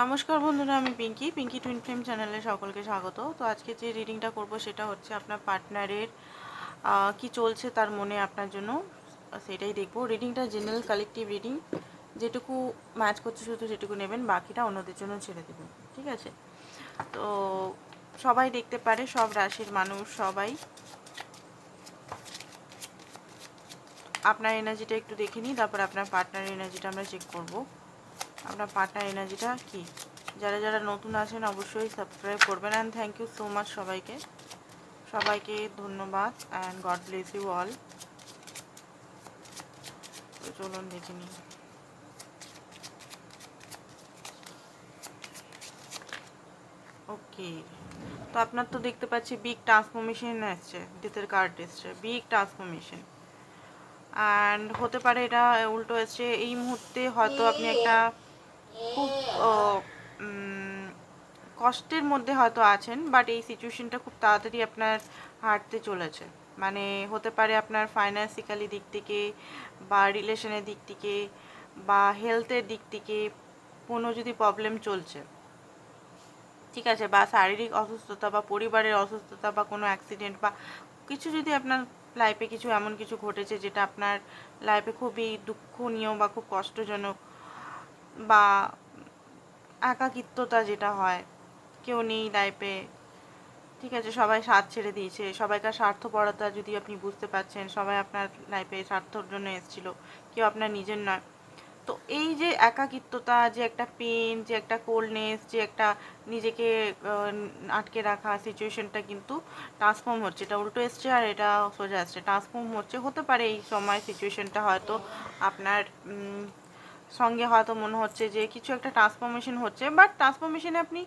নমস্কার বন্ধুরা, আমি পিঙ্কি। পিঙ্কি টুইন ফ্লেম চ্যানেলে সকলকে স্বাগত। তো আজকে যে রিডিংটা করব সেটা হচ্ছে আপনার পার্টনারের কি চলছে তার মনে আপনার জন্য। সেটাই দেখব। রিডিংটা জেনারেল কালেকটিভ রিডিং যেটুকু ম্যাচ করছে শুধু সেটুকু নেবেন, বাকিটা অন্যদের জন্য ছেড়ে দেবেন। ঠিক আছে? তো সবাই দেখতে পারে, সব রাশির মানুষ, সবাই। আপনার এনার্জিটা একটু দেখে নিই, তারপর আপনার পার্টনার এনার্জিটা আমরা চেক করব। আপনার পার্টনার এনার্জিটা কি? যারা যারা নতুন আছেন অবশ্যই সাবস্ক্রাইব করবেন and thank you so much সবাইকে। সবাইকে ধন্যবাদ and God bless you all চলুন দেখে নিই। ওকে তো আপনার তো দেখতে পাচ্ছি বিগ ট্রান্সফরমেশন এসছে ডেথের কার্ড এসছে বিগ ট্রান্সফরমেশন অ্যান্ড হতে পারে এটা উল্টো এসছে এই মুহূর্তে হয়তো আপনি একটা খুব কষ্টের মধ্যে হয়তো আছেন বাট এই সিচুয়েশনটা খুব তাড়াতাড়ি আপনার হাঁটতে চলেছে। মানে হতে পারে আপনার ফাইন্যান্সিক্যালি দিক থেকে বা রিলেশনের দিক থেকে বা হেলথের দিক থেকে কোনো যদি প্রবলেম চলছে, ঠিক আছে, বা শারীরিক অসুস্থতা বা পরিবারের অসুস্থতা বা কোনো অ্যাক্সিডেন্ট বা কিছু যদি আপনার লাইফে কিছু এমন কিছু ঘটেছে যেটা আপনার লাইফে খুবই দুঃখনীয় বা খুব কষ্টজনক বা একাকিত্বতা যেটা হয়, কেউ নেই লাইফে ঠিক আছে, সবাই স্বার্থ ছেড়ে দিয়েছে, সবাইকার স্বার্থপরতা যদি আপনি বুঝতে পারছেন, সবাই আপনার লাইফে স্বার্থর জন্য এসেছিল, কেউ আপনার নিজের নয়। তো এই যে একাকিত্বতা, যে একটা পেন যে একটা কোল্ডনেস যে একটা নিজেকে আটকে রাখা সিচুয়েশনটা কিন্তু ট্রান্সফর্ম হচ্ছে। এটা উল্টো এসছে আর এটা সোজা আসছে। ট্রান্সফর্ম হচ্ছে, হতে পারে এই সময় সিচুয়েশনটা হয়তো আপনার সঙ্গে হয়তো মনে হচ্ছে যে কিছু একটা ট্রান্সফরমেশন হচ্ছে বাট ট্রান্সফরমেশনে আপনি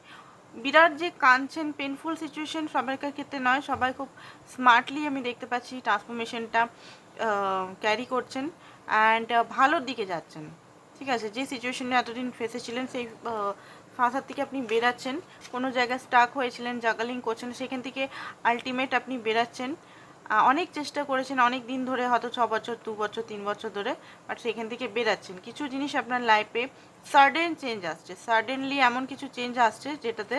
বিরাট যে কাঁদছেন পেনফুল সিচুয়েশন সবাইকার ক্ষেত্রে নয়, সবাই খুব স্মার্টলি আমি দেখতে পাচ্ছি ট্রান্সফরমেশনটা ক্যারি করছেন অ্যান্ড ভালোর দিকে যাচ্ছেন। ঠিক আছে, যে সিচুয়েশনে এতদিন ফেসেছিলেন সেই ফাঁসার থেকে আপনি বেরাচ্ছেন কোনো জায়গায় স্টাক হয়েছিলেন জাগালিং করছেন, সেখান থেকে আলটিমেট আপনি বেরাচ্ছেন অনেক চেষ্টা করেছেন, অনেক দিন ধরে, হয়তো ছ বছর, দু বছর, তিন বছর ধরে বাট সেখান থেকে বেরাচ্ছেন। কিছু জিনিস আপনার লাইফে সাডেন চেঞ্জ আসছে সাডেনলি এমন কিছু চেঞ্জ আসছে যেটাতে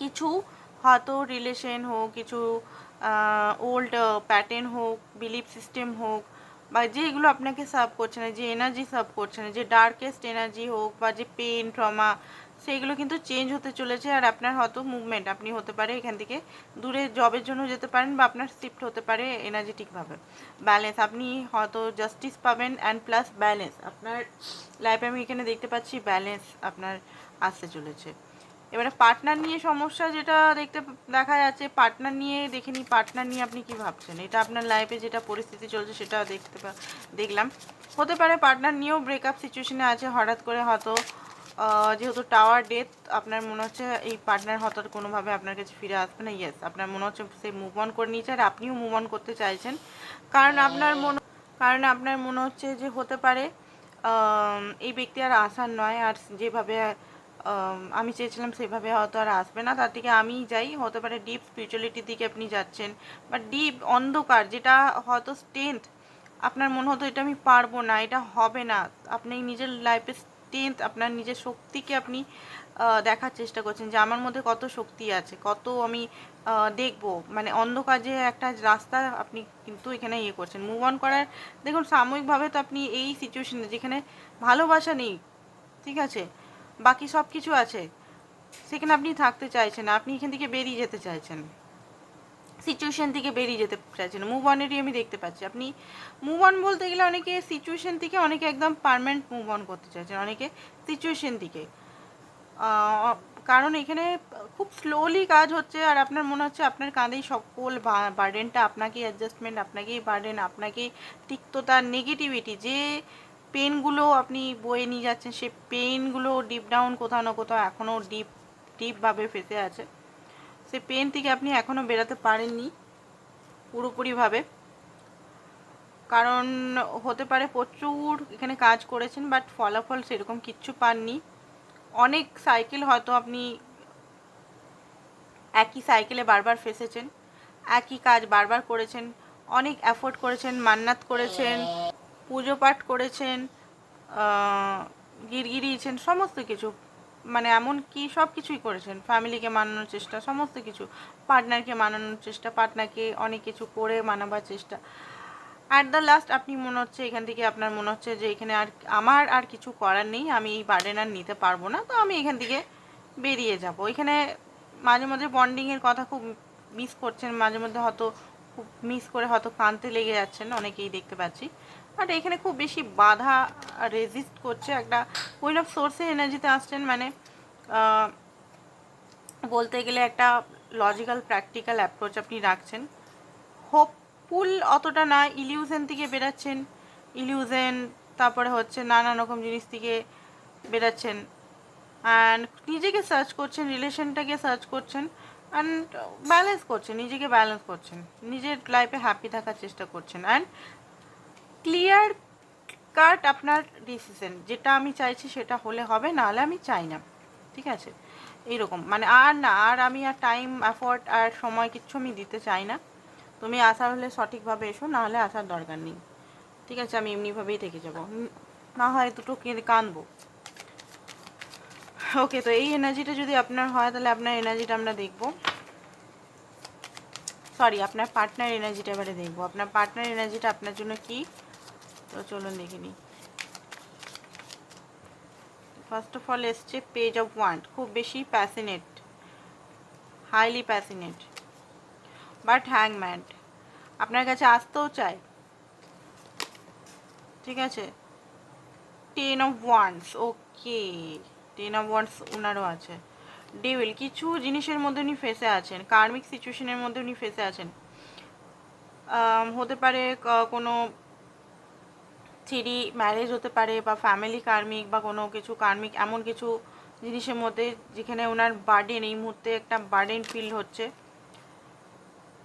কিছু হয়তো রিলেশন হোক, কিছু ওল্ড প্যাটার্ন হোক বিলিফ সিস্টেম হোক, বা যেগুলো আপনাকে সার্ভ করছে না, যে এনার্জি সার্ভ করছে না, যে ডার্কেস্ট এনার্জি হোক, বা যে পেন ট্রমা সেইগুলো কিন্তু চেঞ্জ হতে চলেছে আর আপনার হয়তো মুভমেন্ট আপনি হতে পারে এখান থেকে দূরে জবের জন্য যেতে পারেন বা আপনার শিফট হতে পারে এনার্জেটিকভাবে ব্যালেন্স আপনি হয়তো জাস্টিস পাবেন অ্যান্ড প্লাস ব্যালেন্স আপনার লাইফে আমি এখানে দেখতে পাচ্ছি ব্যালেন্স আপনার আসতে চলেছে। এবারে পার্টনার নিয়ে সমস্যা যেটা দেখতে দেখা যাচ্ছে পার্টনার নিয়ে দেখে নিই পার্টনার নিয়ে আপনি কি ভাবছেন? এটা আপনার লাইফে যেটা পরিস্থিতি চলছে সেটা দেখতে দেখলাম। হতে পারে পার্টনার নিয়েও ব্রেকআপ সিচুয়েশনে আছে, হঠাৎ করে হয়তো যেহেতু টাওয়ার ডেথ আপনার মনে হচ্ছে এই পার্টনার হঠাৎ কোনোভাবে আপনার কাছে ফিরে আসবে না? ইয়েস আপনার মনে হচ্ছে সে মুভ অন করে নিয়েছে আর আপনিও মুভ অন করতে চাইছেন। কারণ আপনার মনে, কারণ আপনার মনে হচ্ছে যে হতে পারে এই ব্যক্তি আর আসার নয়, আর যেভাবে, আমি চেয়েছিলাম সেভাবে হয়তো আর আসবে না। তার থেকে আমি যাই, হতে পারে ডিপ স্পিরিচুয়ালিটির দিকে আপনি যাচ্ছেন, বা ডিপ অন্ধকার যেটা হয়তো স্ট্রেংথ আপনার মনে হতো এটা আমি পারব না, এটা হবে না। আপনি নিজের লাইফে স্ট্রেংথ আপনার নিজের শক্তিকে আপনি দেখার চেষ্টা করছেন যে আমার মধ্যে কত শক্তি আছে, কত আমি দেখব। মানে অন্ধকার যে একটা রাস্তা আপনি কিন্তু এখানে ইয়ে করছেন। মুভ অন করার, দেখুন সাময়িকভাবে তো আপনি এই সিচুয়েশনে যেখানে ভালোবাসা নেই, ঠিক আছে? বাকি সব কিছু আছে, সেখানে আপনি থাকতে চাইছেন আপনি এখান থেকে বেরিয়ে যেতে চাইছেন। সিচুয়েশন থেকে বেরিয়ে যেতে চাইছেন মুভ অনেরই আমি দেখতে পাচ্ছি। আপনি মুভ অন বলতে গেলে অনেকে সিচুয়েশন থেকে অনেকে একদম পারমানেন্ট মুভ অন করতে চাইছেন, অনেকে সিচুয়েশান থেকে। কারণ এখানে খুব স্লোলি কাজ হচ্ছে আর আপনার মনে হচ্ছে আপনার কাঁধেই সকল বার্ডেনটা আপনাকেই অ্যাডজাস্টমেন্ট আপনাকেই বার্ডেন আপনাকেই তিক্ততা নেগেটিভিটি যে পেনগুলো আপনি বয়ে নিয়ে যাচ্ছেন, সে পেনগুলো ডিপ ডাউন কোথাও না কোথাও এখনও ডিপ ডিপভাবে ফেসে আছে। সেই পেন থেকে আপনি এখনও বেরাতে পারেননি, পুরোপুরিভাবে। কারণ হতে পারে প্রচুর এখানে কাজ করেছেন বাট ফলাফল সেরকম কিচ্ছু পাননি। অনেক সাইকেল হয়তো আপনি একই সাইকেলে বারবার ফেসেছেন, একই কাজ বারবার করেছেন, অনেক অ্যাফোর্ড করেছেন, মান্নাত করেছেন, পুজো পাঠ করেছেন গিরগিরিয়েছেন, সমস্ত কিছু। মানে এমন কি সব কিছুই করেছেন? ফ্যামিলিকে মানানোর চেষ্টা, সমস্ত কিছু। পার্টনারকে মানানোর চেষ্টা পার্টনারকে অনেক কিছু করে মানাবার চেষ্টা। অ্যাট দ্য লাস্ট আপনি মনে হচ্ছে এখান থেকে আপনার মনে হচ্ছে যে এখানে আর আমার আর কিছু করার নেই, আমি এই বার্ডেন আর নিতে পারব না, তো আমি এখান থেকে বেরিয়ে যাব। এখানে মাঝে মাঝে বন্ডিংয়ের কথা খুব মিস করছেন, মাঝে মধ্যে হয়তো খুব মিস করে হয়তো কানতে লেগে যাচ্ছেন, অনেকেই দেখতে পাচ্ছি। বাট এখানে খুব বেশি বাধা রেজিস্ট করছে একটা কুইন অফ সোর্সের এনার্জিতে আসছেন মানে বলতে গেলে একটা লজিক্যাল প্র্যাকটিক্যাল অ্যাপ্রোচ আপনি রাখছেন। হোপফুল অতটা না ইলিউশন থেকে বেরাচ্ছেন। ইলিউশন তারপরে হচ্ছে নানান রকম জিনিস থেকে বেরাচ্ছেন। অ্যান্ড নিজেকে সার্চ করছেন রিলেশনটাকে সার্চ করছেন। অ্যান্ড ব্যালেন্স করছেন, নিজেকে ব্যালেন্স করছেন। নিজের লাইফে হ্যাপি থাকার চেষ্টা করছেন। অ্যান্ড ক্লিয়ার কাট আপনার ডিসিশন যেটা আমি চাইছি সেটা হলে হবে, নাহলে আমি চাই না। ঠিক আছে? এইরকম। মানে আর না, আর আমি আর টাইম অ্যাফোর্ড আর সময় কিচ্ছু আমি দিতে চাই না। তুমি আসার হলে সঠিকভাবে এসো না হলে আসার দরকার নেই। ঠিক আছে? আমি এমনিভাবেই থেকে যাব। না হয় দুটো কে- কাঁদবো ওকে তো এই এনার্জিটা যদি আপনার হয়, তাহলে আপনার এনার্জিটা আমরা দেখব। সরি আপনার পার্টনার এনার্জিটা এবারে দেখব। আপনার পার্টনার এনার্জিটা আপনার জন্য কি? চলুন দেখে নিই। ফার্স্ট অফ অল এসছে পেজ অফ ওয়ান্ট খুব বেশি passionate highly passionate but hanged man আপনার কাছে আসতেও চায়। ঠিক আছে? Ten of wands okay ten of wands ওনারও আছে। ডেভিল কিছু জিনিসের মধ্যে উনি ফেসে আছেন কার্মিক সিচুয়েশনের মধ্যে উনি ফেসে আছেন। হতে পারে কোনো থ্রি ম্যারেজ হতে পারে বা ফ্যামিলি কার্মিক বা কোনো কিছু কার্মিক এমন কিছু জিনিসের মধ্যে যেখানে ওনার বার্ডেন এই মুহূর্তে একটা বার্ডেন ফিল হচ্ছে।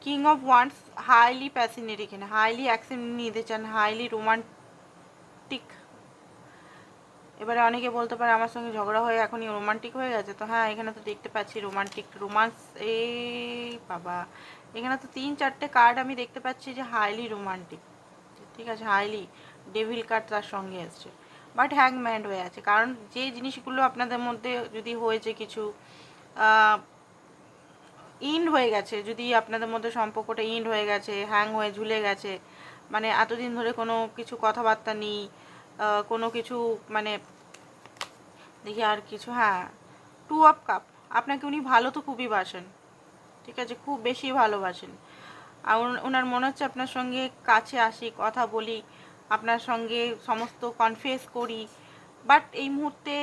King of wands highly passionate এখানে হাইলি অ্যাকশন নিতে চান হাইলি রোমান্টিক এবারে অনেকে বলতে পারে আমার সঙ্গে ঝগড়া হয়ে এখনই রোমান্টিক হয়ে গেছে, তো হ্যাঁ এখানে তো দেখতে পাচ্ছি রোমান্টিক রোমান্স এই বাবা, এখানে তো তিন চারটে কার্ড আমি দেখতে পাচ্ছি যে হাইলি রোমান্টিক ঠিক আছে হাইলি ডেভিল কার্ড তার সঙ্গে এসছে। বাট হ্যাংম্যান্ড হয়ে আছে। কারণ যে জিনিসগুলো আপনাদের মধ্যে যদি হয়েছে কিছু ইন্ড হয়ে গেছে, যদি আপনাদের মধ্যে সম্পর্কটা ইন্ড হয়ে গেছে হ্যাং হয়ে ঝুলে গেছে মানে এতদিন ধরে কোনো কিছু কথাবার্তা নেই কোনো কিছু মানে দেখি আর কিছু হ্যাঁ টু অফ কাপ আপনাকে উনি ভালো তো খুবই বাসেন। ঠিক আছে, খুব বেশি ভালোবাসেন। আর ওনার মনে হচ্ছে আপনার সঙ্গে কাছে আসি, কথা বলি আপনার সঙ্গে সমস্ত কনফেস করি। বাট এই মুহূর্তে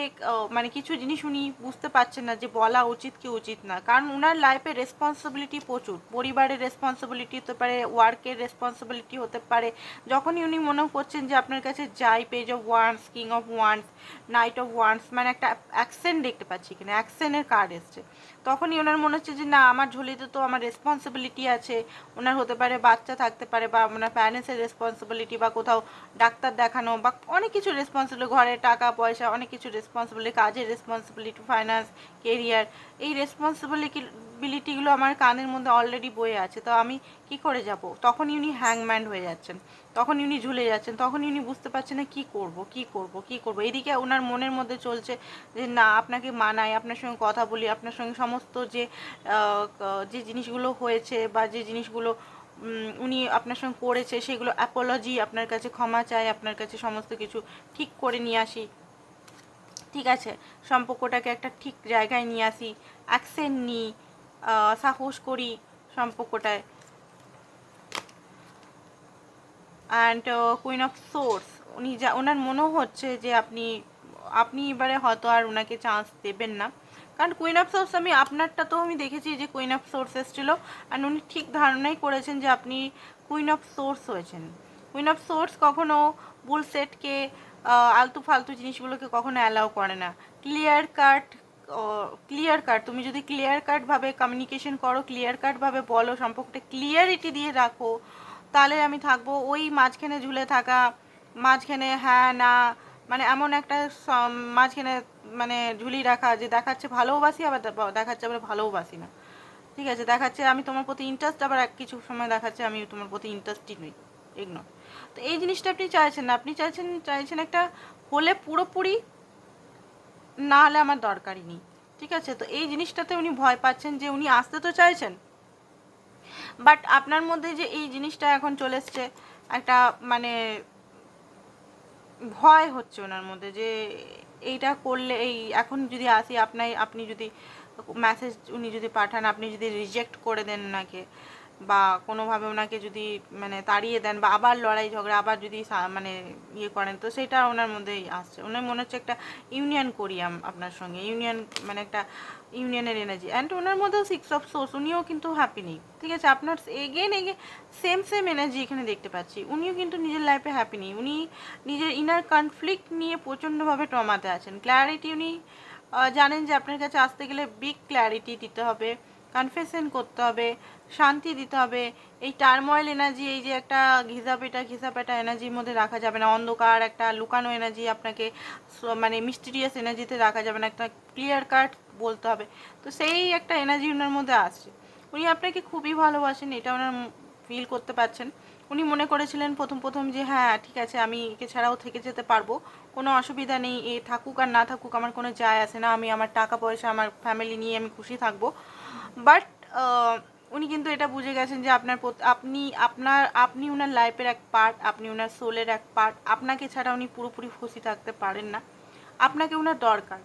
মানে কিছু জিনিস উনি বুঝতে পারছেন না যে বলা উচিত কি উচিত না। কারণ ওনার লাইফে রেসপন্সিবিলিটি প্রচুর। পরিবারের রেসপন্সিবিলিটি হতে পারে ওয়ার্কের রেসপন্সিবিলিটি হতে পারে। যখনই উনি মনে করছেন যে আপনার কাছে যাই page of wands king of wands knight of wands মানে একটা অ্যাকসেন্ট দেখতে পাচ্ছি কিনা অ্যাকসেন্টের কার্ড এসছে। তখনই ওনার মনে হচ্ছে যে, না, আমার ঝুলিতে তো আমার রেসপন্সিবিলিটি আছে। ওনার হতে পারে বাচ্চা থাকতে পারে বা ওনার প্যারেন্টসের রেসপন্সিবিলিটি বা কোথাও ডাক্তার দেখানো বা অনেক কিছু রেসপন্সিবিলিটি ঘরে টাকা, পয়সা, অনেক কিছু রেসপন্সিবিলিটি কাজের রেসপন্সিবিলিটি ফাইন্যান্স কেরিয়ার এই রেসপন্সিবিলিটিগুলো আমার কানের মধ্যে অলরেডি বয়ে আছে। তো আমি কি করে যাব? তখনই উনি হ্যাংম্যান হয়ে যাচ্ছেন। তখনই উনি ঝুলে যাচ্ছেন তখনই উনি বুঝতে পারছেন না কি করব কি করব কি করব। এদিকে ওনার মনের মধ্যে চলছে যে, না, আপনাকে মানাই, আপনার সঙ্গে কথা বলি, আপনার সঙ্গে সমস্ত যে যে জিনিসগুলো হয়েছে বা যে জিনিসগুলো উনি আপনার সঙ্গে করেছে, সেগুলো অ্যাপোলজি আপনার কাছে ক্ষমা চাই, আপনার কাছে সমস্ত কিছু ঠিক করে নিয়ে আসি। ঠিক আছে, সম্পর্কটাকে একটা ঠিক জায়গায় নিয়ে আসি অ্যাকসেন্ট নিই সাহস করি সম্পর্কটায়। অ্যান্ড কুইন অফ সোর্স উনি যা, ওনার মনেও হচ্ছে যে আপনি আপনি এবারে হয়তো আর ওনাকে চান্স দেবেন না। কারণ কুইন অফ সোর্স আমি আপনারটা তো আমি দেখেছি যে কুইন অফ সোর্স এসেছিল। অ্যান্ড উনি ঠিক ধারণাই করেছেন যে আপনি কুইন অফ সোর্স হয়েছেন। কুইন অফ সোর্স কখনও বুল সেটকে আলতু ফালতু জিনিসগুলোকে কখনো অ্যালাউ করে না। ক্লিয়ার কাট ক্লিয়ার কাট তুমি যদি ক্লিয়ার কাটভাবে কমিউনিকেশন করো ক্লিয়ার কাটভাবে বলো, সম্পর্কটা ক্লিয়ারিটি দিয়ে রাখো তাহলে আমি থাকব ওই মাঝখানে ঝুলে থাকা, মাঝখানে হ্যাঁ না মানে এমন একটা মাঝখানে মানে ঝুলি রাখা যে দেখাচ্ছে ভালোবাসি, আবার দেখাচ্ছে আবার ভালোবাসি না। ঠিক আছে, দেখাচ্ছে আমি তোমার প্রতি ইন্টারেস্ট আবার এক কিছু সময় দেখাচ্ছে আমি তোমার প্রতি ইন্টারেস্টই নই ইগনোর তো এই জিনিসটা আপনি চাইছেন না, আপনি চাইছেন চাইছেন একটা হলে পুরোপুরি না হলে আমার দরকারই নেই। ঠিক আছে, তো এই জিনিসটাতে উনি ভয় পাচ্ছেন যে উনি আসতে তো চাইছেন বাট আপনার মধ্যে যে এই জিনিসটা এখন চলে এসছে, একটা মানে ভয় হচ্ছে ওনার মধ্যে যে এইটা করলে, এই এখন যদি আসি, আপনাই, আপনি যদি মেসেজ উনি যদি পাঠান, আপনি যদি রিজেক্ট করে দেন ওনাকে বা কোনোভাবে ওনাকে যদি মানে তাড়িয়ে দেন বা আবার লড়াই ঝগড়া, আবার যদি মানে ইয়ে করেন, তো সেটা ওনার মধ্যেই আসছে। ওনার মনে হচ্ছে একটা ইউনিয়ন করি আপনার সঙ্গে ইউনিয়ন মানে একটা ইউনিয়নের এনার্জি অ্যান্ড ওনার মধ্যেও সিক্স অফ সোর্স উনিও কিন্তু হ্যাপি নেই। ঠিক আছে, আপনার এগেন এগে সেম সেম এনার্জি এখানে দেখতে পাচ্ছি। উনিও কিন্তু নিজের লাইফে হ্যাপি নেই। উনি নিজের ইনার কনফ্লিক্ট নিয়ে প্রচণ্ডভাবে টমাতে আছেন। ক্ল্যারিটি উনি জানেন যে আপনার কাছে আসতে গেলে বিগ ক্ল্যারিটি দিতে হবে কনফেশন করতে হবে শান্তি দিতে হবে। এই টার্ময়েল এনার্জি এই যে একটা ঘিসাপেটা ঘিসাপেটা এনার্জির মধ্যে রাখা যাবে না। অন্ধকার, একটা লুকানো এনার্জি আপনাকে মানে মিস্টিরিয়াস এনার্জিতে রাখা যাবে না। একটা ক্লিয়ার কাট বলতে হবে। তো সেই একটা এনার্জি ওনার মধ্যে আসছে। উনি আপনাকে খুবই ভালোবাসেন, এটা ওনার ফিল করতে পারছেন। উনি মনে করেছিলেন প্রথম প্রথম যে হ্যাঁ ঠিক আছে, আমি একে ছাড়াও থেকে যেতে পারব। কোনো অসুবিধা নেই, এ থাকুক আর না থাকুক, আমার কোনো যায় আসে না। আমি আমার টাকা পয়সা আমার ফ্যামিলি নিয়ে আমি খুশি থাকব। বাট উনি কিন্তু এটা বুঝে গেছেন যে আপনার আপনি আপনার, আপনি ওনার লাইফের এক পার্ট আপনি ওনার সোলের এক পার্ট আপনাকে ছাড়া উনি পুরোপুরি খুশি থাকতে পারেন না। আপনাকে ওনার দরকার।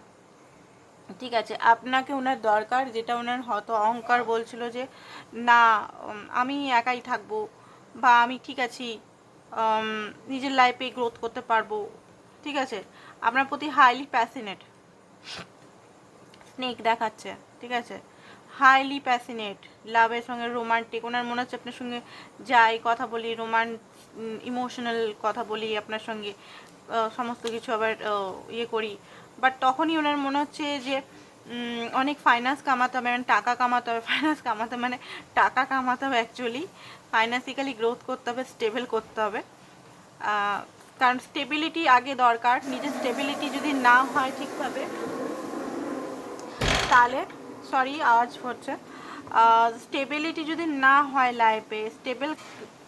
ঠিক আছে, আপনাকে ওনার দরকার যেটা ওনার হয়তো অহংকার বলছিল যে, না আমি একাই থাকব বা আমি ঠিক আছি নিজের লাইফে গ্রোথ করতে পারব। ঠিক আছে, আপনার প্রতি হাইলি প্যাসিনেট স্নেক দেখাচ্ছে। ঠিক আছে হাইলি প্যাসিনেট লাভের সঙ্গে রোমান্টিক ওনার মনে হচ্ছে আপনার সঙ্গে যাই, কথা বলি রোমান ইমোশনাল কথা বলি আপনার সঙ্গে সমস্ত কিছু আবার ইয়ে করি। বাট তখনই ওনার মনে হচ্ছে যে অনেক ফাইন্যান্স কামাতে হবে মানে টাকা কামাতে হবে ফাইন্যান্স কামাতে মানে টাকা কামাতে হবে অ্যাকচুয়ালি ফাইন্যান্সিক্যালি গ্রোথ করতে হবে স্টেবল করতে হবে। কারণ স্টেবিলিটি আগে দরকার। নিজের স্টেবিলিটি যদি না হয় ঠিকভাবে, তাহলে সরি, আওয়াজ হচ্ছে। স্টেবিলিটি যদি না হয় লাইফে স্টেবল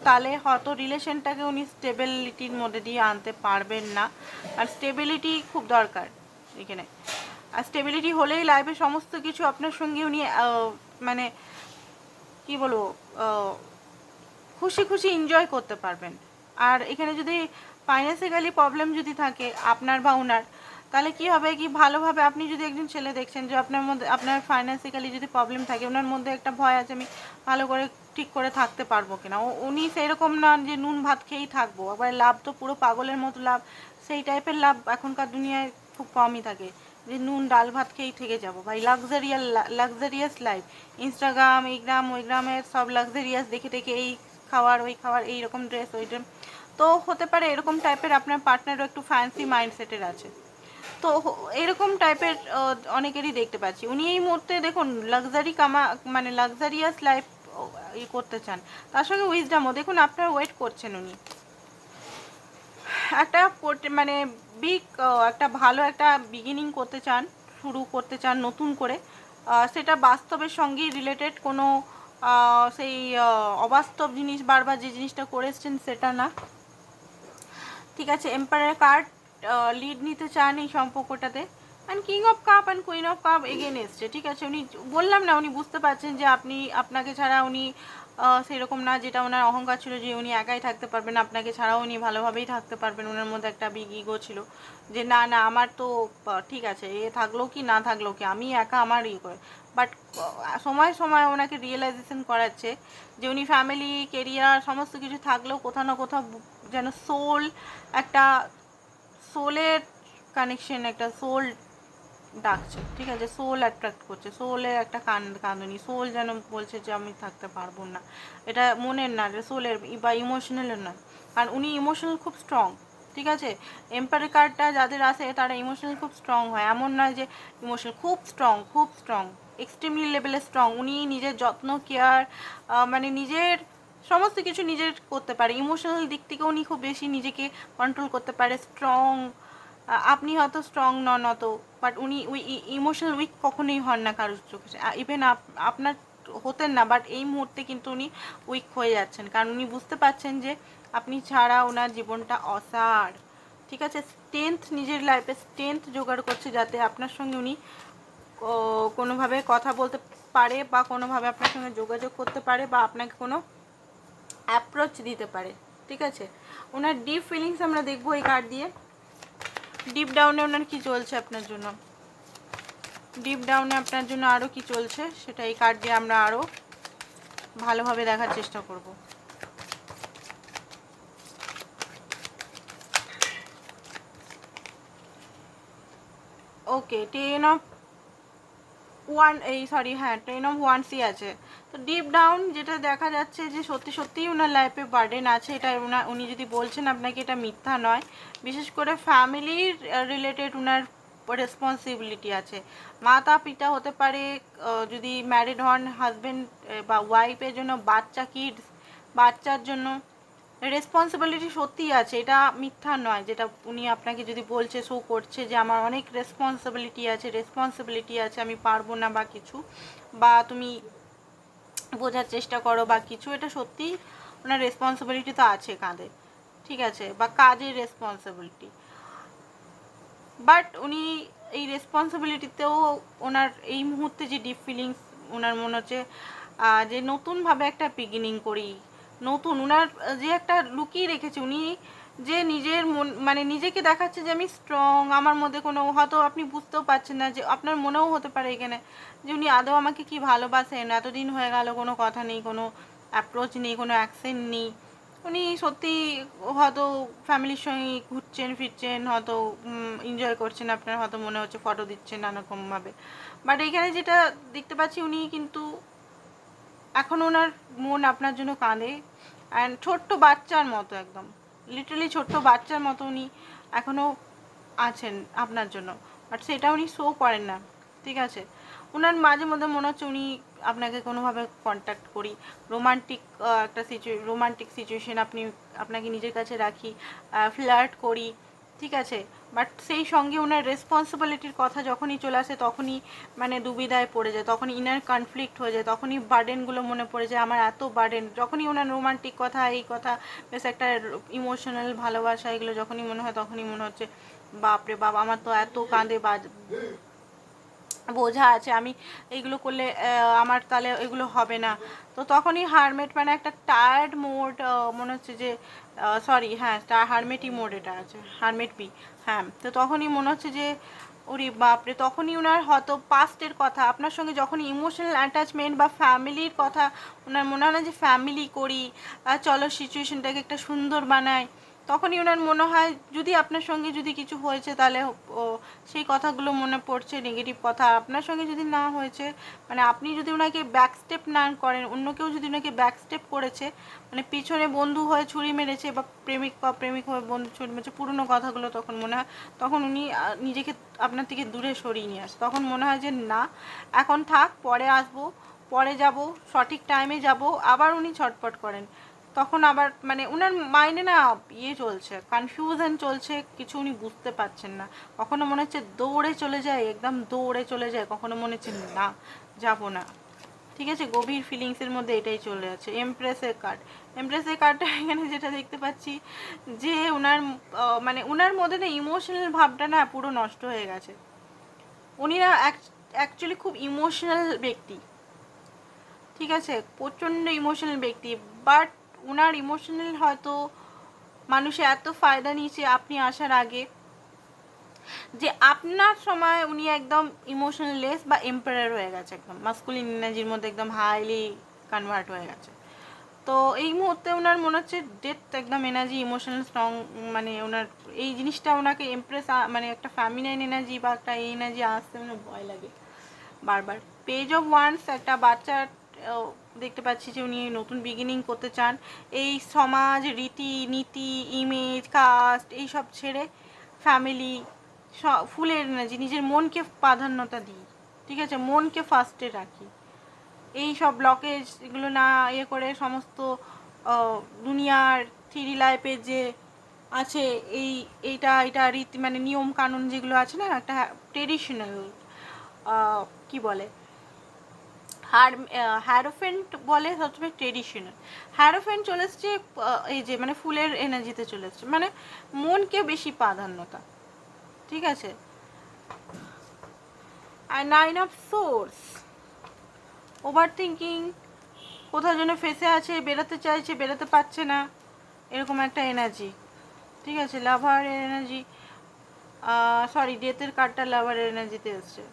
তাহলে হয়তো রিলেশনটাকে উনি স্টেবিলিটির মধ্যে দিয়ে আনতে পারবেন না। আর স্টেবিলিটি খুব দরকার এখানে। আর স্টেবিলিটি হলেই লাইফে সমস্ত কিছু আপনার সঙ্গে উনি মানে কি বলব খুশি খুশি এনজয় করতে পারবেন। আর এখানে যদি ফাইন্যান্সিক্যালি প্রবলেম যদি থাকে, আপনার বা ওনার তাহলে কি হবে কি ভালোভাবে আপনি যদি একজন ছেলে দেখছেন যে আপনার মধ্যে আপনার ফাইন্যান্সিক্যালি যদি প্রবলেম থাকে, ওনার মধ্যে একটা ভয় আছে, আমি ভালো করে ঠিক করে থাকতে পারব কিনা? ও- উনি সেরকম না যে নুন ভাত খেয়েই থাকব। আবার লাভ তো পুরো পাগলের মতো লাভ। সেই টাইপের লাভ এখনকার দুনিয়ায় খুব কমই থাকে। যে নুন, ডাল ভাত খেয়েই থেকে যাব। ভাই লাক্সারিয়াল লাক্সারিয়াস লাইফ ইনস্টাগ্রাম এই গ্রাম ওই গ্রামের সব লাক্সারিয়াস দেখে দেখে এই খাওয়ার, ওই খাওয়ার এই রকম ড্রেস ওই ড্রেস তো হতে পারে এরকম টাইপের আপনার পার্টনারও একটু ফ্যান্সি মাইন্ডসেটের আছে। তো এরকম টাইপের অনেকেরই দেখতে পাচ্ছি। উনি এই মুহূর্তে দেখুন লাক্সারি কামা মানে লাক্সারিয়াস লাইফ ই করতে চান। তার সঙ্গে উইজডামও দেখুন, আপনার ওয়েট করছেন উনি। একটা মানে বিগ একটা ভালো একটা বিগিনিং করতে চান, শুরু করতে চান, নতুন করে সেটা বাস্তবের সঙ্গেই রিলেটেড কোনো সেই অবাস্তব জিনিস, বারবার যে জিনিসটা করে সেটা না। ঠিক আছে এম্পায়ার কার্ড লিড নিতে চান এই সম্পর্কটাতে। And king of cups and queen of cups again এসছে, ঠিক আছে? উনি বললাম না, উনি বুঝতে পারছেন যে আপনি, আপনাকে ছাড়া উনি সেরকম না, যেটা ওনার অহংকার ছিল যে উনি একাই থাকতে পারবেন, আপনাকে ছাড়াও উনি ভালোভাবেই থাকতে পারবেন ওনার মধ্যে একটা বিগ ইগো ছিল যে না না, আমার তো ঠিক আছে, এ থাকল কি, না থাকল কি, আমি একা আমার ইয়ে করে। বাট সময় সময় ওনাকে রিয়েলাইজেশন করাচ্ছে যে উনি ফ্যামিলি কেরিয়ার সমস্ত কিছু থাকলেও কোথাও না কোথাও যেন সোল একটা সোলের কানেকশন একটা সোল ডাকছে, ঠিক আছে? সোল অ্যাট্রাক্ট করছে সোলের একটা কান কাঁদুনি সোল যেন বলছে যে, আমি থাকতে পারব না। এটা মনের না এটা সোলের বা ইমোশনালের না। কারণ উনি ইমোশনাল খুব স্ট্রং ঠিক আছে? এম্পায়ার কার্ডটা যাদের আসে তারা ইমোশনাল খুব স্ট্রং হয়। এমন নয় যে ইমোশনাল খুব স্ট্রং খুব স্ট্রং এক্সট্রিমলি লেভেলে স্ট্রং উনি নিজের যত্ন কেয়ার মানে নিজের সমস্ত কিছু নিজের করতে পারে। ইমোশনাল দিক থেকে উনি খুব বেশি নিজেকে কন্ট্রোল করতে পারে স্ট্রং আপনি হয়তো স্ট্রং নন অত বাট উনি উই ইমোশনাল উইক কখনোই হন না কারোর চোখে। ইভেন আপনার হতেন না বাট এই মুহূর্তে কিন্তু উনি উইক হয়ে যাচ্ছেন। কারণ উনি বুঝতে পারছেন যে আপনি ছাড়া ওনার জীবনটা অসার ঠিক আছে? স্ট্রেংথ নিজের লাইফে স্ট্রেংথ জোগাড় করছে যাতে আপনার সঙ্গে উনি কোনোভাবে কথা বলতে পারে বা কোনোভাবে আপনার সঙ্গে যোগাযোগ করতে পারে বা আপনাকে কোনো অ্যাপ্রোচ দিতে পারে, ঠিক আছে? ওনার ডিপ ফিলিংস আমরা দেখব এই কার্ড দিয়ে। ডিপ ডাউনে ওনার কি চলছে আপনার জন্য? ডিপ ডাউনে আপনার জন্য আরও কি চলছে? সেটা এই কার্ড দিয়ে আমরা আরও ভালোভাবে দেখার চেষ্টা করব। ওকে টেন অফ ওয়ান এই সরি হ্যাঁ টেন অফ ওয়ান সি আছে। ডিপ ডাউন যেটা দেখা যাচ্ছে যে সত্যি সত্যিই ওনার লাইফে বার্ডেন আছে, এটা উনি যদি বলছেন আপনাকে এটা মিথ্যা নয়। বিশেষ করে ফ্যামিলির রিলেটেড ওনার রেসপন্সিবিলিটি আছে। মাতা পিতা হতে পারে যদি ম্যারিড হন হাজবেন্ড বা ওয়াইফের জন্য বাচ্চা কিডস বাচ্চার জন্য রেসপন্সিবিলিটি সত্যিই আছে, এটা মিথ্যা নয়। যেটা উনি আপনাকে যদি বলছে শো করছে যে আমার অনেক রেসপন্সিবিলিটি আছে রেসপন্সিবিলিটি আছে, আমি পারব না বা কিছু, বা তুমি বোঝার চেষ্টা করো বা কিছু, এটা সত্যিই ওনার রেসপন্সিবিলিটি তো আছে কাঁধে, ঠিক আছে? বা কাজের রেসপন্সিবিলিটি বাট উনি এই রেসপন্সিবিলিটিতেও ওনার এই মুহূর্তে যে ডিপ ফিলিংস ওনার মনে হচ্ছে যে নতুনভাবে একটা বিগিনিং করি, নতুন ওনার যে একটা লুকিয়ে রেখেছে, উনি যে নিজের মন মানে নিজেকে দেখাচ্ছে যে আমি স্ট্রং আমার মধ্যে কোনো, হয়তো আপনি বুঝতেও পারছেন না যে আপনার মনেও হতে পারে এখানে যে উনি আদৌ আমাকে কি ভালোবাসেন। এতদিন হয়ে গেল, কোনো কথা নেই, কোনো অ্যাপ্রোচ নেই, কোনো অ্যাকশন নেই। উনি সত্যি হয়তো ফ্যামিলির সঙ্গে ঘুরছেন, ফিরছেন, হয়তো এনজয় করছেন, আপনার হয়তো মনে হচ্ছে ফটো দিচ্ছেন নানারকমভাবে। বাট এখানে যেটা দেখতে পাচ্ছি উনি কিন্তু এখন ওনার মন আপনার জন্য কাঁদে। অ্যান্ড ছোট্ট বাচ্চার মতো একদম। লিটারালি ছোট্ট বাচ্চার মতো উনি এখনও আছেন আপনার জন্য। বাট সেটা উনি শো করেন না। ঠিক আছে? ওনার মাঝে মধ্যে মনে হচ্ছে উনি আপনাকে কোনোভাবে কন্ট্যাক্ট করি। রোমান্টিক একটা সিচুয়ে রোমান্টিক সিচুয়েশন আপনি, আপনাকে নিজের কাছে রাখি ফ্লার্ট করি। ঠিক আছে? বাট সেই সঙ্গে ওনার রেসপন্সিবিলিটির কথা যখনই চলে আসে, তখনই মানে দুবিধায় পড়ে যায়, তখনই ইনার কনফ্লিক্ট হয়ে যায়, তখনই বার্ডেনগুলো মনে পড়ে যায়, আমার এত বার্ডেন যখনই ওনার রোমান্টিক কথা, এই কথা, বেশ একটা ইমোশনাল ভালোবাসা, এগুলো যখনই মনে হয়, তখনই মনে হচ্ছে, বাপরে বাপ, আমার তো এত কাঁধে বোঝা আছে, আমি এইগুলো করলে আমার তাহলে এগুলো হবে না। তো তখনই হারমেট মানে একটা টায়ার্ড মোড মনে হচ্ছে যে সরি হ্যাঁ হারমেটই মোড এটা আছে হারমেট বি হ্যাঁ। তো তখনই মনে হচ্ছে যে, ওরে বাপরে, তখনই ওনার হয়তো পাস্টের কথা, আপনার সঙ্গে যখন ইমোশনাল অ্যাটাচমেন্ট বা ফ্যামিলির কথা ওনার মনে হয় না যে ফ্যামিলি করি চলো সিচুয়েশনটাকে একটা সুন্দর বানাই। তখনই ওনার মনে হয়, যদি আপনার সঙ্গে যদি কিছু হয়েছে তাহলে ও, সেই কথাগুলো মনে পড়ছে নেগেটিভ কথা। আপনার সঙ্গে যদি না হয়েছে মানে আপনি যদি ওনাকে ব্যাক স্টেপ না করেন, অন্য কেউ যদি ওনাকে ব্যাক স্টেপ করেছে মানে পিছনে বন্ধু হয়ে ছুরি মেরেছে বা প্রেমিক বা প্রেমিক হয়ে বন্ধু ছুরি মেরেছে, পুরনো কথাগুলো তখন মনে হয়, তখন উনি নিজেকে আপনার থেকে দূরে সরিয়ে নিয়ে আসে। তখন মনে হয় যে, না, এখন থাক, পরে আসব, পরে যাব, সঠিক টাইমে যাব। আবার উনি ছটপট করেন। তখন আবার মানে ওনার মাইন্ডে না ইয়ে চলছে কনফিউশন চলছে, কিছু উনি বুঝতে পারছেন না। কখনো মনে হচ্ছে দৌড়ে চলে যায় একদম দৌড়ে চলে যায় কখনো মনে হচ্ছে না, যাব না। ঠিক আছে, গভীর ফিলিংসের মধ্যে এটাই চলে আছে। এমপ্রেসের কার্ড এমপ্রেসের কার্ডটা এখানে যেটা দেখতে পাচ্ছি, যে ওনার মানে ওনার মধ্যে না ইমোশনাল ভাবটা না পুরো নষ্ট হয়ে গেছে। উনি না অ্যাকচুয়ালি খুব ইমোশনাল ব্যক্তি। ঠিক আছে, প্রচণ্ড ইমোশনাল ব্যক্তি বাট ওনার ইমোশনাল হয়তো মানুষে এত ফায়দা নিয়েছে আপনি আসার আগে যে আপনার সময় উনি একদম ইমোশনালেস বা এম্পায়ার হয়ে গেছে একদম। মাস্কুলিন এনার্জির মধ্যে একদম হাইলি কনভার্ট হয়ে গেছে। তো এই মুহূর্তে ওনার মনে হচ্ছে ডেথ একদম এনার্জি ইমোশনাল স্ট্রং মানে ওনার এই জিনিসটা ওনাকে ইমপ্রেস মানে একটা ফ্যামিনাইন এনার্জি বা একটা এই এনার্জি আসতে ওনার ভয় লাগে। বারবার। পেজ অফ ওয়ান্স একটা বাচ্চার দেখতে পাচ্ছি যে উনি নতুন বিগিনিং করতে চান। এই সমাজ, রীতি, নীতি ইমেজ কাস্ট এইসব ছেড়ে ফ্যামিলি ফুলের এনার্জি নিজের মনকে প্রাধান্যতা দিই। ঠিক আছে? মনকে ফার্স্টে রাখি। এই সব ব্লকেজ এগুলো না ইয়ে করে সমস্ত দুনিয়ার থ্রি লাইফের যে আছে, এই, এইটা এটা রীতি মানে নিয়ম কানুন যেগুলো আছে না, একটা ট্রেডিশনাল কি বলে? আর হ্যারোফেন্ট বলে সবসময় ট্রেডিশনাল হ্যারোফেন্ট চলে এসছে এই যে মানে ফুলের এনার্জিতে চলে এসছে। মানে মনকে বেশি প্রাধান্যতা। ঠিক আছে? আর nine of swords over thinking কোথাও যেন ফেসে আছে, বেরোতে চাইছে, বেরোতে পারছে না। এরকম একটা এনার্জি ঠিক আছে? লাভার এনার্জি সরি ডেথের কার্ডটা লাভারের এনার্জিতে এসছে।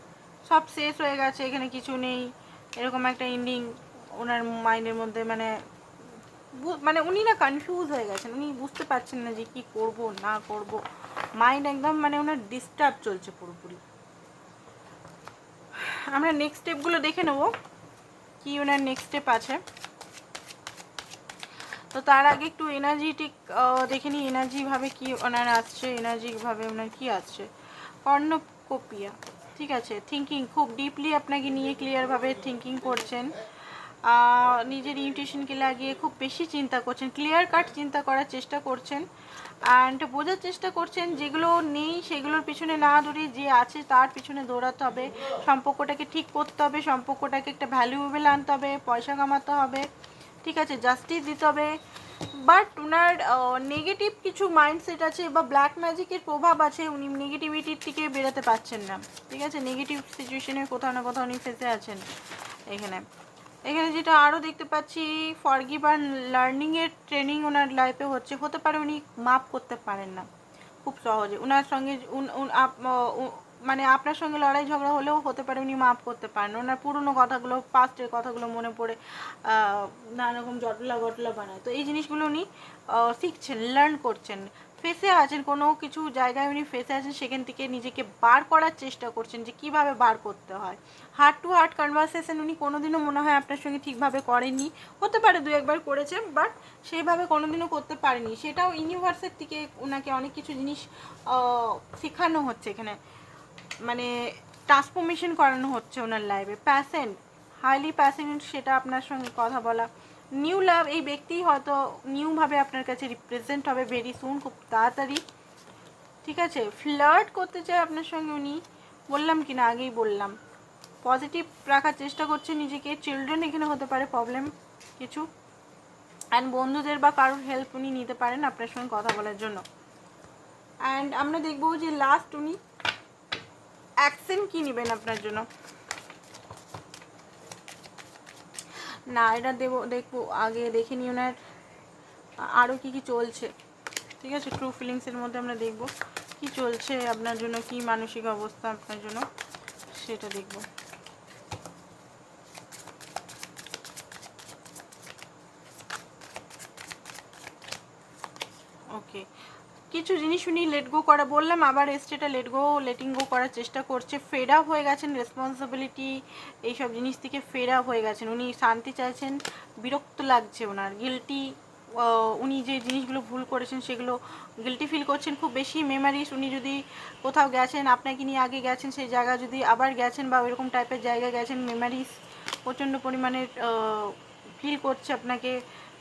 সব শেষ হয়ে গেছে, এখানে কিছু নেই। এরকম একটা ইন্ডিং ওনার মাইন্ডের মধ্যে মানে মানে উনি না কনফিউজ হয়ে গেছেন। উনি বুঝতে পারছেন না যে কি করব, না করব। মাইন্ড একদম মানে ওনার ডিস্টার্ব চলছে পুরোপুরি। আমরা নেক্সট স্টেপগুলো দেখে নেব, কি ওনার নেক্সট স্টেপ আছে। তো তার আগে একটু এনার্জিটিক দেখে নিই এনার্জিভাবে কি ওনার আসছে এনার্জিভাবে ওনার কি আসছে। কর্ণকোপিয়া ঠিক আছে থিঙ্কিং খুব ডিপলি আপনাকে নিয়ে ক্লিয়ারভাবে থিঙ্কিং করছেন। নিজের ইনটিউশনকে লাগিয়ে খুব বেশি চিন্তা করছেন ক্লিয়ার কাট চিন্তা করার চেষ্টা করছেন। অ্যান্ড বোঝার চেষ্টা করছেন যেগুলো নেই সেগুলোর পিছনে না দৌড়ে যে আছে তার পিছনে দৌড়াতে হবে। সম্পর্কটাকে ঠিক করতে হবে, সম্পর্কটাকে একটা ভ্যালুয়েবল আনতে হবে, পয়সা কামাতে হবে। ঠিক আছে জাস্টিস দিতে হবে। বাট ওনার নেগেটিভ কিছু মাইন্ডসেট আছে বা ব্ল্যাক ম্যাজিকের প্রভাব আছে, উনি নেগেটিভিটির থেকে বেরোতে পারছেন না। ঠিক আছে? নেগেটিভ সিচুয়েশনে কোথাও না কোথাও উনি ফেসে আছেন এখানে। এখানে যেটা আরও দেখতে পাচ্ছি ফরগিভ আর লার্নিংয়ের ট্রেনিং ওনার লাইফে হচ্ছে। হতে পারে উনি মাপ করতে পারেন না। খুব সহজে। ওনার সঙ্গে মানে আপনার সঙ্গে লড়াই ঝগড়া হলেও হতে পারে উনি মাপ করতে পারেন। ওনার পুরনো কথাগুলো পাস্টের কথাগুলো মনে পড়ে নানা রকম জটলা গটলা বানায়। তো এই জিনিসগুলো উনি শিখছেন লার্ন করছেন। ফেসে আছেন, কোনো কিছু জায়গায় উনি ফেসে আছেন, সেখান থেকে নিজেকে বার করার চেষ্টা করছেন যে কীভাবে বার করতে হয়। হার্ট টু হার্ট কনভারসেশন উনি কোনোদিনও মনে হয় আপনার সঙ্গে ঠিকভাবে করেননি। হতে পারে দু একবার করেছে বাট সেইভাবে কোনোদিনও করতে পারেনি সেটাও ইউনিভার্সের থেকে ওনাকে অনেক কিছু জিনিস শেখানো হচ্ছে এখানে। মানে ট্রান্সফরমেশন করানো হচ্ছে ওনার লাইফে প্যাসেন্ট হাইলি প্যাসেন্ট সেটা আপনার সঙ্গে কথা বলা। নিউ লাভ এই ব্যক্তি হয়তো নিউভাবে আপনার কাছে রিপ্রেজেন্ট হবে ভেরি সুন খুব তাড়াতাড়ি। ঠিক আছে? ফ্লার্ট করতে চায় আপনার সঙ্গে উনি, বললাম কি না আগেই বললাম। পজিটিভ রাখার চেষ্টা করছে নিজেকে। চিলড্রেন এখানে হতে পারে প্রবলেম কিছু। অ্যান্ড বন্ধুদের বা কারোর হেল্প উনি নিতে পারেন আপনার সঙ্গে কথা বলার জন্য। অ্যান্ড আমরা দেখব যে লাস্ট উনি অ্যাকশন কি নেবেন আপনার জন্য? না, এটা দেবো, দেখব, আগে দেখে নিই ওনার আরও কী কী চলছে? ঠিক আছে ট্রু ফিলিংসের মধ্যে আমরা দেখব। কি চলছে আপনার জন্য, কি মানসিক অবস্থা আপনার জন্য, সেটা দেখব ওকে কিছু জিনিস উনি লেট গো করা, বললাম আবার এসছেটা লেট গো লেটিং গো করার চেষ্টা করছে আপ হয়ে গেছেন রেসপন্সিবিলিটি এইসব জিনিস থেকে আপ হয়ে গেছেন। উনি শান্তি চাইছেন, বিরক্ত লাগছে ওনার গিলটি উনি যে জিনিসগুলো ভুল করেছেন সেগুলো গিলটি ফিল করছেন, খুব বেশি মেমারিজ উনি যদি কোথাও গেছেন, আপনাকে নিয়ে আগে গেছেন, সেই জায়গা যদি আবার গেছেন বা ওইরকম টাইপের জায়গায় গেছেন মেমারিজ প্রচণ্ড পরিমাণে ফিল করছে আপনাকে,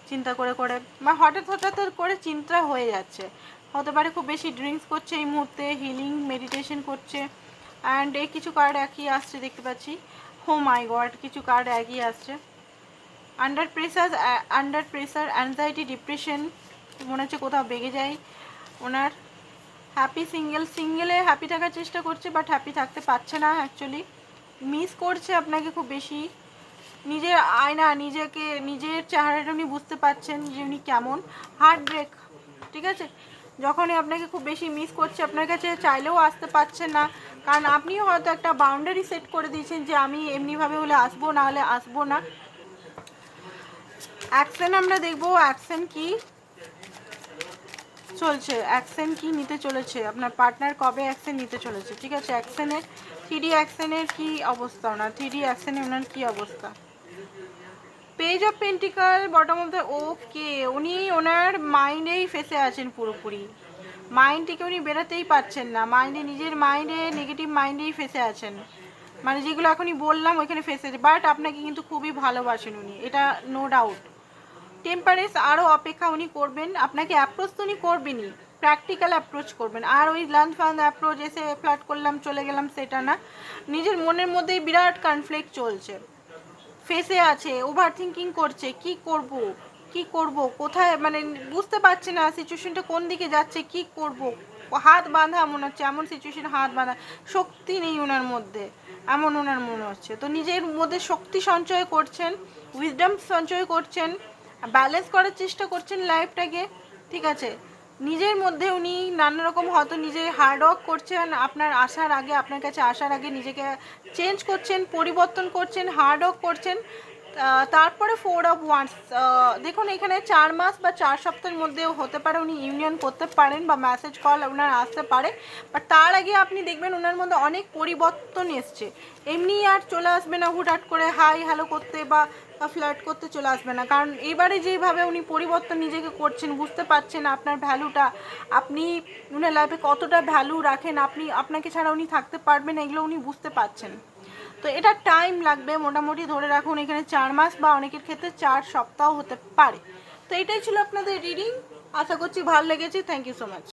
চিন্তা করে করে, বা হঠাৎ হঠাৎ করে চিন্তা হয়ে যাচ্ছে। হতে পারে খুব বেশি ড্রিঙ্কস করছে এই মুহূর্তে হিলিং মেডিটেশন করছে অ্যান্ড এই কিছু কার্ড একই আসছে দেখতে পাচ্ছি। হো মাই গড কিছু কার্ড একই আসছে। Under pressure under pressure anxiety depression মনে হচ্ছে কোথাও বেগে যায়। ওনার হ্যাপি সিঙ্গেল সিঙ্গেলে হ্যাপি থাকার চেষ্টা করছে বাট হ্যাপি থাকতে পারছে না অ্যাকচুয়ালি মিস করছে আপনাকে খুব বেশি। নিজের আয়না, নিজেকে, নিজের চেহারাটা উনি বুঝতে পারছেন যে উনি কেমন। হার্ট ব্রেক ঠিক আছে? যখনই আপনাকে খুব বেশি মিস করছে, আপনার কাছে চাইলেও আসতে পারছেন না। কারণ আপনিও হয়তো একটা বাউন্ডারি সেট করে দিয়েছেন যে আমি এমনিভাবে হলে আসব, না হলে আসব না। অ্যাকশন আমরা দেখব অ্যাকশন কি? চলছে অ্যাকশন কি নিতে চলেছে? আপনার পার্টনার কবে অ্যাকশন নিতে চলেছে? ঠিক আছে অ্যাকশনের থ্রি ডি অ্যাকশনের কি অবস্থা ওনার? থ্রি ডি অ্যাকশনে ওনার কি অবস্থা? Page of pentacle bottom of the okay উনি ওনার মাইন্ডেই ফেসে আছেন পুরোপুরি। মাইন্ড থেকে উনি বেরোতেই পারছেন না। মাইন্ডে নিজের মাইন্ডে নেগেটিভ মাইন্ডেই ফেসে আছেন। মানে যেগুলো এখনই বললাম, ওইখানে ফেসে বাট আপনাকে কিন্তু খুবই ভালোবাসেন উনি, এটা নো ডাউট টেম্পারেস আরও অপেক্ষা উনি করবেন। আপনাকে অ্যাপ্রোচ তো উনি করবেনই। প্র্যাকটিক্যাল অ্যাপ্রোচ করবেন। আর ওই লাঞ্চ ফান্ড অ্যাপ্রোচ এসে ফ্ল্যাট করলাম, চলে গেলাম, সেটা না। নিজের মনের মধ্যেই বিরাট কনফ্লিক্ট চলছে। ফেসে আছে ওভার থিঙ্কিং করছে, কি করব? কি করব? কোথায় মানে বুঝতে পারছে না সিচুয়েশনটা কোন দিকে যাচ্ছে, কি করব? হাত বাঁধা মনে হচ্ছে, এমন সিচুয়েশন হাত বাঁধা। শক্তি নেই ওনার মধ্যে, এমন ওনার মনে হচ্ছে। তো নিজের মধ্যে শক্তি সঞ্চয় করছেন উইজডম সঞ্চয় করছেন ব্যালেন্স করার চেষ্টা করছেন লাইফটাকে ঠিক আছে? নিজের মধ্যে উনি নানা রকম হয়তো নিজে হার্ডওয়ার্ক করছেন, আপনার আসার আগে, আপনার কাছে আসার আগে নিজেকে চেঞ্জ করছেন, পরিবর্তন করছেন হার্ডওয়ার্ক করছেন। তারপরে ফোর অফ ওয়ান্স দেখুন এখানে চার মাস বা চার সপ্তাহের মধ্যেও হতে পারে উনি ইউনিয়ন করতে পারেন বা মেসেজ কল ওনার আসতে পারে। বাট তার আগে আপনি দেখবেন ওনার মধ্যে অনেক পরিবর্তন এসছে। এমনি আর চলে আসবে না হুটহাট করে হাই হ্যালো করতে বা ফ্ল্যাট করতে চলে আসবে না। কারণ এবারে যেভাবে উনি পরিবর্তন নিজেকে করছেন, বুঝতে পারছেন আপনার ভ্যালুটা আপনি উনার লাইফে কতটা ভ্যালু রাখেন, আপনি, আপনাকে ছাড়া উনি থাকতে পারবেন এগুলো উনি বুঝতে পারছেন। তো এটা টাইম লাগবে, মোটামুটি ধরে রাখুন এখানে চার মাস বা অনেকের ক্ষেত্রে চার সপ্তাহ হতে পারে। তো এটাই ছিল আপনাদের রিডিং আশা করছি ভালো লেগেছে। Thank you so much